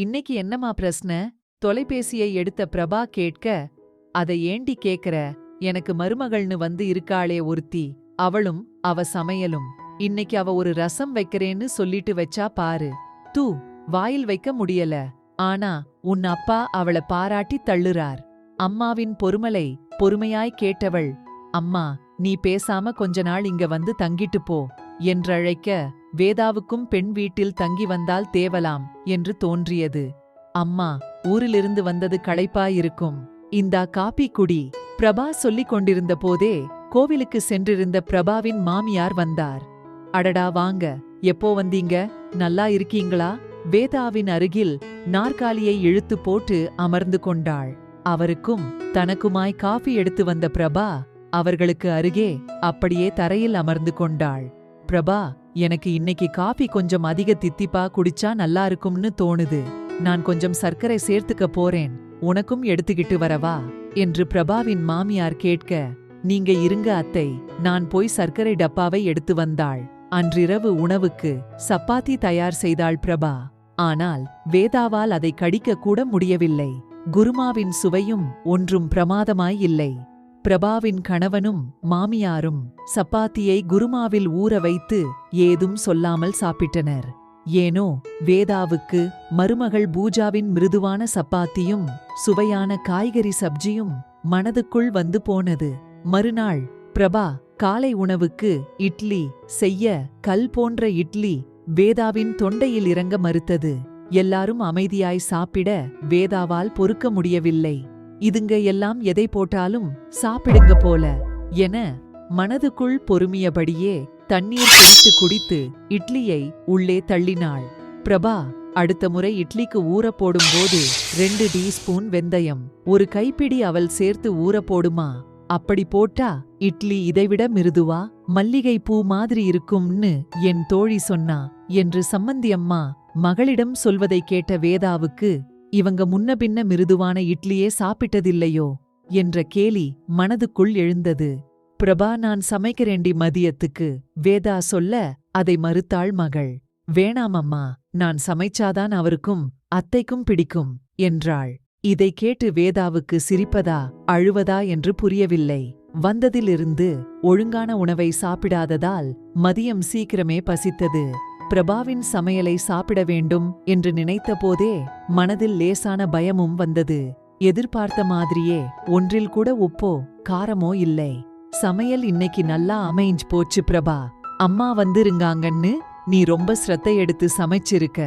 இன்னைக்கு என்னம்மா பிரச்சனை தொலைபேசியை எடுத்த பிரபா கேட்க அதை ஏண்டி கேக்குற? எனக்கு மருமகள்னு வந்து இருக்காளே ஒருத்தி. அவளும் அவ சமையலும். இன்னைக்கு அவ ஒரு ரசம் வைக்கிறேன்னு சொல்லிட்டு வச்சா பாரு. தூ வாயில் வைக்க முடியல. ஆனா உன் அப்பா அவள பாராட்டி தள்ளுறார். அம்மாவின் பொறுமலை பொறுமையாய் கேட்டவள் அம்மா நீ பேசாம கொஞ்ச நாள் இங்க வந்து தங்கிட்டு போ. என்றழைக்க வேதாவுக்கும் பெண் வீட்டில் தங்கி வந்தால் தேவலாம் என்று தோன்றியது. அம்மா ஊரிலிருந்து வந்தது களைப்பாயிருக்கும். இந்தா காப்பி குடி. பிரபா சொல்லிக் கொண்டிருந்த போதே கோவிலுக்கு சென்றிருந்த பிரபாவின் மாமியார் வந்தார். அடடா வாங்க எப்போ வந்தீங்க? நல்லா இருக்கீங்களா? வேதாவின் அருகில் நாற்காலியை இழுத்து போட்டு அமர்ந்து கொண்டாள். அவருக்கும் தனக்குமாய் காஃபி எடுத்து வந்த பிரபா அவர்களுக்கு அருகே அப்படியே தரையில் அமர்ந்து கொண்டாள். பிரபா எனக்கு இன்னைக்கு காஃபி கொஞ்சம் அதிக தித்திப்பா குடிச்சா நல்லா இருக்கும்னு தோணுது. நான் கொஞ்சம் சர்க்கரை சேர்த்துக்க போறேன். உனக்கும் எடுத்துக்கிட்டு வரவா? என்று பிரபாவின் மாமியார் கேட்க நீங்க இருங்க அத்தை. நான் போய் சர்க்கரை டப்பாவை எடுத்து வந்தாள். அன்றிரவு உணவுக்கு சப்பாத்தி தயார் செய்தாள் பிரபா. ஆனால் வேதாவால் அதை கடிக்க கூட முடியவில்லை. குருமாவின் சுவையும் ஒன்றும் பிரமாதமாய் இல்லை. பிரபாவின் கணவனும் மாமியாரும் சப்பாத்தியை குருமாவில் ஊற வைத்து ஏதும் சொல்லாமல் சாப்பிட்டனர். ஏனோ வேதாவுக்கு மருமகள் பூஜாவின் மிருதுவான சப்பாத்தியும் சுவையான காய்கறி சப்ஜியும் மனதுக்குள் வந்து போனது. மறுநாள் பிரபா காலை உணவுக்கு இட்லி செய்ய கல் போன்ற இட்லி வேதாவின் தொண்டையில் இறங்க மறுத்தது. எல்லாரும் அமைதியாய் சாப்பிட வேதாவால் பொறுக்க முடியவில்லை. இதுங்க எல்லாம் எதை போட்டாலும் சாப்பிடுங்க போல என மனதுக்குள் பொறுமியபடியே தண்ணீர் குடித்து குடித்து இட்லியை உள்ளே தள்ளினாள். பிரபா அடுத்த முறை இட்லிக்கு ஊற போடும்போது ரெண்டு டீஸ்பூன் வெந்தயம் ஒரு கைப்பிடி அவள் சேர்த்து ஊற போடுமா? அப்படி போட்டா இட்லி இதைவிட மிருதுவா? மல்லிகை பூ மாதிரி இருக்கும்னு என் தோழி சொன்னா என்று சம்மந்தி அம்மா மகளிடம் சொல்வதை கேட்ட வேதாவுக்கு இவங்க முன்ன பின்ன மிருதுவான இட்லியே சாப்பிட்டதில்லையோ? என்ற கேலி மனதுக்குள் எழுந்தது. பிரபா நான் சமைக்கிறேண்டி மதியத்துக்கு. வேதா சொல்ல அதை மறுத்தாள் மகள். வேணாமம்மா நான் சமைச்சாதான் அவருக்கும் அத்தைக்கும் பிடிக்கும் என்றாள். இதை கேட்டு வேதாவுக்கு சிரிப்பதா அழுவதா என்று புரியவில்லை. வந்ததிலிருந்து ஒழுங்கான உணவை சாப்பிடாததால் மதியம் சீக்கிரமே பசித்தது. பிரபாவின் சமையலை சாப்பிட வேண்டும் என்று நினைத்தபோதே மனதில் லேசான பயமும் வந்தது. எதிர்பார்த்த மாதிரியே ஒன்றில் கூட உப்போ காரமோ இல்லை. சமையல் இன்னைக்கு நல்லா அமைஞ்சு போச்சு பிரபா. அம்மா வந்திருங்காங்கன்னு நீ ரொம்ப ஸ்ரத்தை எடுத்து சமைச்சிருக்க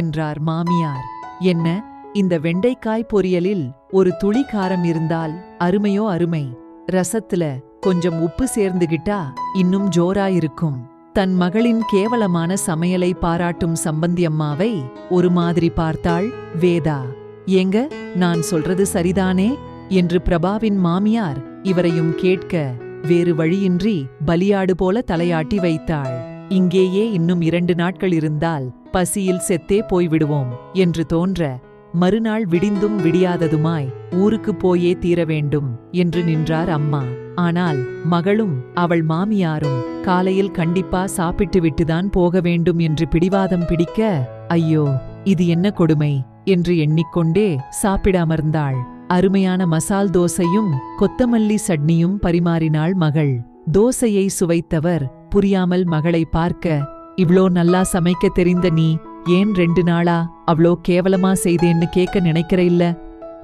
என்றார் மாமியார். என்ன இந்த வெண்டைக்காய் பொரியலில் ஒரு துளி காரம் இருந்தால் அருமையோ அருமை. ரசத்துல கொஞ்சம் உப்பு சேர்ந்துகிட்டா இன்னும் ஜோரா இருக்கும். தன் மகளின் கேவலமான சமையலை பாராட்டும் சம்பந்தியம்மாவை ஒரு மாதிரி பார்த்தாள் வேதா. ஏங்க நான் சொல்றது சரிதானே? என்று பிரபாவின் மாமியார் இவரையும் கேட்க வேறு வழியின்றி பலியாடு போல தலையாட்டி வைத்தாள். இங்கேயே இன்னும் இரண்டு நாட்கள் இருந்தால் பசியில் செத்தே போய்விடுவோம் என்று தோன்ற மறுநாள் விடிந்தும் விடியாததுமாய் ஊருக்கு போயே தீர வேண்டும் என்று நின்றார் அம்மா. ஆனால் மகளும் அவள் மாமியாரும் காலையில் கண்டிப்பா சாப்பிட்டு விட்டுதான் போக வேண்டும் என்று பிடிவாதம் பிடிக்க ஐயோ இது என்ன கொடுமை? என்று எண்ணிக்கொண்டே சாப்பிட அமர்ந்தாள் அருமையான மசால் தோசையும் கொத்தமல்லி சட்னியும் பரிமாறினாள் மகள். தோசையை சுவைத்தவர் புரியாமல் மகளை பார்க்க இவ்ளோ நல்லா சமைக்க தெரிந்த நீ ஏன் ரெண்டு நாளா அவ்ளோ கேவலமா செய்தேன்னு கேட்க நினைக்கிற இல்ல?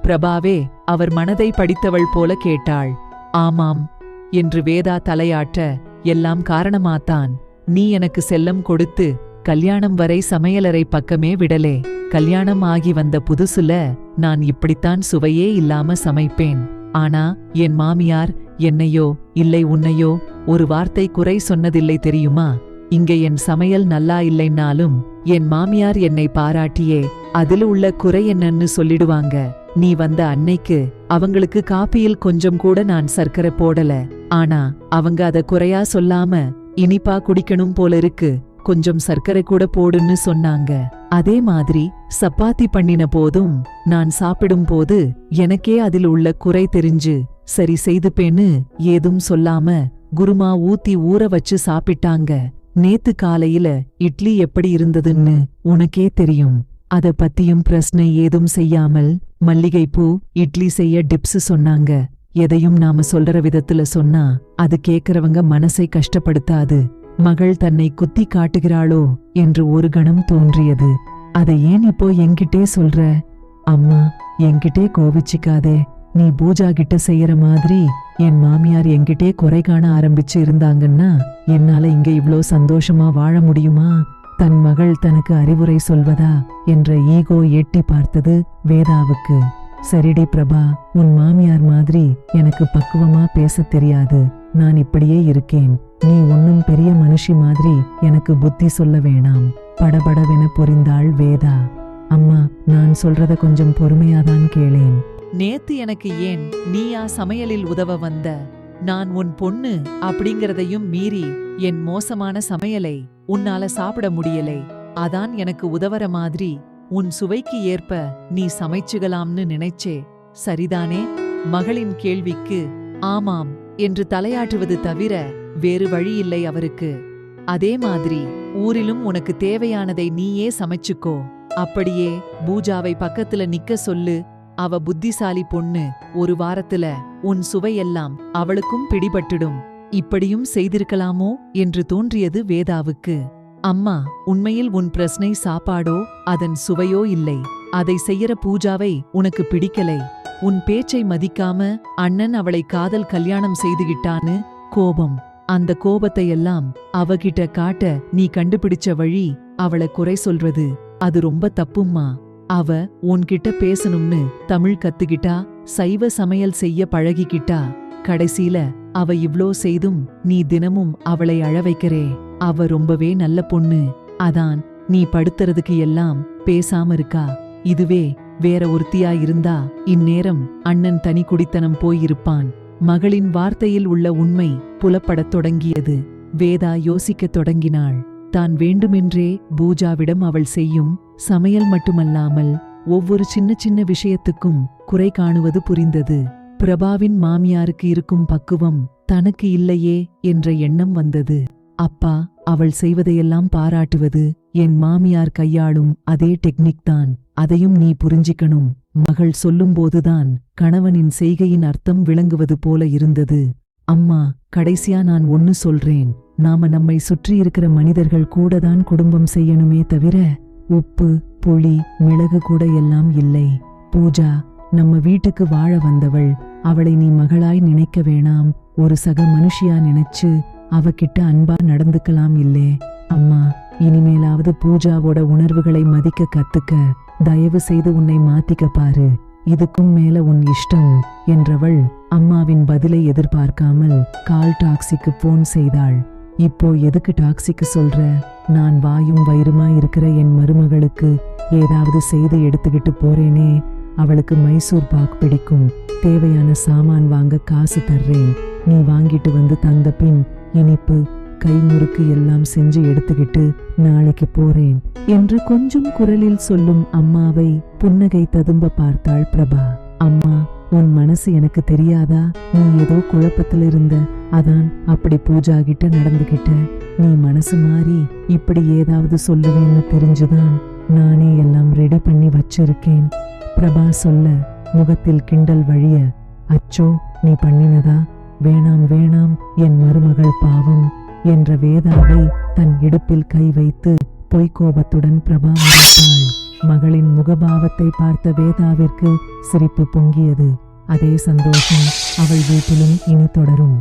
பிரபாவே அவர் மனதை படித்தவள் போல கேட்டாள். ஆமாம் என்று வேதா தலையாட்ட எல்லாம் காரணமாத்தான். நீ எனக்கு செல்லம் கொடுத்து கல்யாணம் வரை சமையலறை பக்கமே விடலே. கல்யாணம் ஆகி வந்த புதுசுல நான் இப்படித்தான் சுவையே இல்லாம சமைப்பேன். ஆனா என் மாமியார் என்னையோ இல்லை உன்னையோ ஒரு வார்த்தை குறை சொன்னதில்லை தெரியுமா? இங்கே என் சமையல் நல்லா இல்லைன்னாலும் என் மாமியார் என்னை பாராட்டியே அதில் உள்ள குறை என்னன்னு சொல்லிடுவாங்க. நீ வந்த அன்னைக்கு அவங்களுக்கு காப்பியில் கொஞ்சம் கூட நான் சர்க்கரை போடல. ஆனா அவங்க அத குறையா சொல்லாம இனிப்பா குடிக்கணும் போல இருக்கு. கொஞ்சம் சர்க்கரை கூட போடுன்னு சொன்னாங்க. அதே மாதிரி சப்பாத்தி பண்ணின போதும் நான் சாப்பிடும் போது எனக்கே அதில் உள்ள குறை தெரிஞ்சு சரி செய்துப்பேன்னு ஏதும் சொல்லாம குருமா ஊத்தி ஊற வச்சு சாப்பிட்டாங்க. நேத்து காலையில இட்லி எப்படி இருந்ததுன்னு உனக்கே தெரியும். அத பத்தியும் பிரச்சனை ஏதும் செய்யாமல் மல்லிகைப்பூ இட்லி செய்ய டிப்ஸ் சொன்னாங்க. எதையும் நாம சொல்ற விதத்துல சொன்னா அது கேக்குறவங்க மனசை கஷ்டப்படுத்தாது. மகள் தன்னை குத்தி காட்டுகிறாளோ என்று ஒரு கணம் தோன்றியது. அதை ஏன் இப்போ என்கிட்டே சொல்ற? அம்மா என்கிட்டே கோவிச்சிக்காதே. நீ பூஜா கிட்ட செய்யற மாதிரி என் மாமியார் என்கிட்டே குறை காண ஆரம்பிச்சு இருந்தாங்கன்னா என்னால இங்க இவ்ளோ சந்தோஷமா வாழ முடியுமா? தன் மகள் தனக்கு அறிவுரை சொல்வதா என்ற ஈகோ எட்டி பார்த்தது வேதாவுக்கு. சரிடி பிரபா உன் மாமியார் மாதிரி எனக்கு பக்குவமா பேசத் தெரியாது. நான் இப்படியே இருக்கேன். நீ ஒன்னும் பெரிய மனுஷி மாதிரி எனக்கு புத்தி சொல்ல வேணாம். படபடவென பொரிந்தாள் வேதா. அம்மா நான் சொல்றத கொஞ்சம் பொறுமையாதான் கேளேன். நேத்து எனக்கு ஏன் நீயா சமையலில் உதவ வந்த? நான் உன் பொண்ணு அப்படிங்கறதையும் மீறி என் மோசமான சமையலை உன்னால சாப்பிட முடியலை. அதான் எனக்கு உதவற மாதிரி உன் சுவைக்கு ஏற்ப நீ சமைச்சுகலாம்னு நினைச்சே. சரிதானே? மகளின் கேள்விக்கு ஆமாம் என்று தலையாட்டுவது தவிர வேறு வழியில்லை அவருக்கு. அதே மாதிரி ஊரிலும் உனக்கு தேவையானதை நீயே சமைச்சுக்கோ. அப்படியே பூஜாவை பக்கத்துல நிக்க சொல்லு. அவ புத்திசாலி பொண்ணு ஒரு வாரத்துல உன் சுவையெல்லாம் அவளுக்கும் பிடிபட்டுடும். இப்படியும் செய்திருக்கலாமோ? என்று தோன்றியது வேதாவுக்கு. அம்மா உண்மையில் உன் பிரச்சனை சாப்பாடோ அதன் சுவையோ இல்லை. அதை செய்யற பூஜாவை உனக்கு பிடிக்கலை. உன் பேச்சை மதிக்காம அண்ணன் அவளை காதல் கல்யாணம் செய்துகிட்டான்னு கோபம். அந்த கோபத்தை எல்லாம் அவகிட்ட காட்ட நீ கண்டுபிடிச்ச வழி அவளை குறை சொல்றது. அது ரொம்ப தப்பும்மா. அவ உன்கிட்ட பேசணும்னு தமிழ் கத்துக்கிட்டா சைவ சமையல் செய்ய பழகிக்கிட்டா கடைசில அவ இவ்ளோ செய்தும் நீ தினமும் அவளை அழ வைக்கிறே. அவ ரொம்பவே நல்ல பொண்ணு. அதான் நீ படுத்துறதுக்கு எல்லாம் பேசாம இருக்கா. இதுவே வேற ஒருத்தியா இருந்தா இந்நேரம் அண்ணன் தனி குடித்தனம் போயிருப்பான். மகளின் வார்த்தையில் உள்ள உண்மை புலப்படத் தொடங்கியது. வேதா யோசிக்கத் தொடங்கினாள். தான் வேண்டுமென்றே பூஜாவிடம் அவள் செய்யும் சமையல் மட்டுமல்லாமல் ஒவ்வொரு சின்ன சின்ன விஷயத்துக்கும் குறை காணுவது புரிந்தது. பிரபாவின் மாமியாருக்கு இருக்கும் பக்குவம் தனக்கு இல்லையே என்ற எண்ணம் வந்தது. அப்பா அவள் செய்வதையெல்லாம் பாராட்டுவது என் மாமியார் கையாளும் அதே டெக்னிக் தான். அதையும் நீ புரிஞ்சிக்கணும். மகள் சொல்லும்போதுதான் கணவனின் செய்கையின் அர்த்தம் விளங்குவது போல இருந்தது. அம்மா கடைசியா நான் ஒன்னு சொல்றேன். நாம நம்மை சுற்றியிருக்கிற மனிதர்கள் கூட தான் குடும்பம் செய்யணுமே தவிர உப்பு புளி மிளகு கூட எல்லாம் இல்லை. பூஜா நம்ம வீட்டுக்கு வாழ வந்தவள். அவளை நீ மகளாய் நினைக்க வேணாம். ஒரு சக மனுஷியா நினைச்சு அவகிட்ட அன்பா நடந்துக்கலாம் இல்லே. அம்மா இனிமேலாவது பூஜாவோட உணர்வுகளை மதிக்க கத்துக்க. தயவு செய்து உன்னை மாத்திக்க பாரு. இதுக்கும் மேல உன் இஷ்டம் என்றவள் அம்மாவின் பதிலை எதிர்பார்க்காமல் கால் டாக்ஸிக்கு போன் செய்தாள். இப்போ எதுக்கு டாக்ஸிக்கு சொல்ற? நான் வாயும் வயிறுமா இருக்கிற என் மருமகளுக்கு ஏதாவது செய்து எடுத்துக்கிட்டு போறேனே. அவளுக்கு மைசூர் பாக் பிடிக்கும். தேவையான சாமான் வாங்க காசு தர்றேன். நீ வாங்கிட்டு வந்து தந்த பின் இனிப்பு கைமுறுக்கு எல்லாம் செஞ்சு எடுத்துக்கிட்டு நாளைக்கு போறேன் என்று கொஞ்சம் குரலில் சொல்லும் அம்மாவை புன்னகை ததும்ப பார்த்தாள் பிரபா. அம்மா உன் மனசு எனக்கு தெரியாதா? நீ ஏதோ குழப்பத்தில் இருந்த அதான் அப்படி பூஜா கிட்ட நடந்துகிட்ட. நீ மனசு மாறி இப்படி ஏதாவது சொல்லுவேன்னு தெரிஞ்சுதான் நானே எல்லாம் ரெடி பண்ணி வச்சிருக்கேன். பிரபா சொல்ல முகத்தில் கிண்டல் வழிய அச்சோ நீ பண்ணினதா? வேணாம் வேணாம் என் மருமகள் பாவம் என்ற வேதாவை தன் இடுப்பில் கை வைத்து பொய்க்கோபத்துடன் பிரபா முடித்தாள். மகளின் முகபாவத்தை பார்த்த வேதாவிற்கு சிரிப்பு பொங்கியது. அதே சந்தோஷம் அவள் வீட்டிலும் இனி தொடரும்.